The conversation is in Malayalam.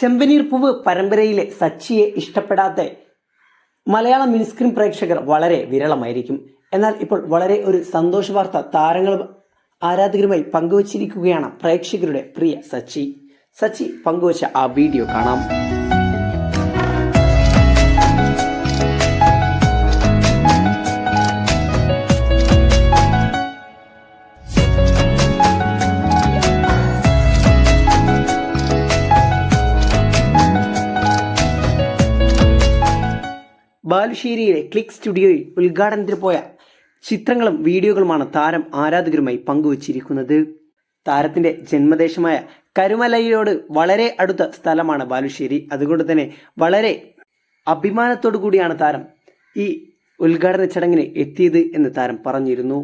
ചെമ്പനീർ പൂവ് പരമ്പരയിലെ സച്ചിയെ ഇഷ്ടപ്പെടാത്ത മലയാളം മിനിസ്ക്രീൻ പ്രേക്ഷകർ വളരെ വിരളമായിരിക്കും. എന്നാൽ ഇപ്പോൾ വളരെ ഒരു സന്തോഷ വാർത്ത താരങ്ങളും ആരാധകരുമായി പങ്കുവച്ചിരിക്കുകയാണ് പ്രേക്ഷകരുടെ പ്രിയ സച്ചി. സച്ചി പങ്കുവച്ച ആ വീഡിയോ കാണാം. ബാലുശ്ശേരിയിലെ ക്ലിക്ക് സ്റ്റുഡിയോയിൽ ഉദ്ഘാടനത്തിന് പോയ ചിത്രങ്ങളും വീഡിയോകളുമാണ് താരം ആരാധകരുമായി പങ്കുവച്ചിരിക്കുന്നത്. താരത്തിന്റെ ജന്മദേശമായ കരുമലയോട് വളരെ അടുത്ത സ്ഥലമാണ് ബാലുശ്ശേരി. അതുകൊണ്ട് തന്നെ വളരെ അഭിമാനത്തോടു കൂടിയാണ് താരം ഈ ഉദ്ഘാടന ചടങ്ങിന് എത്തിയത് എന്ന് താരം പറഞ്ഞിരുന്നു.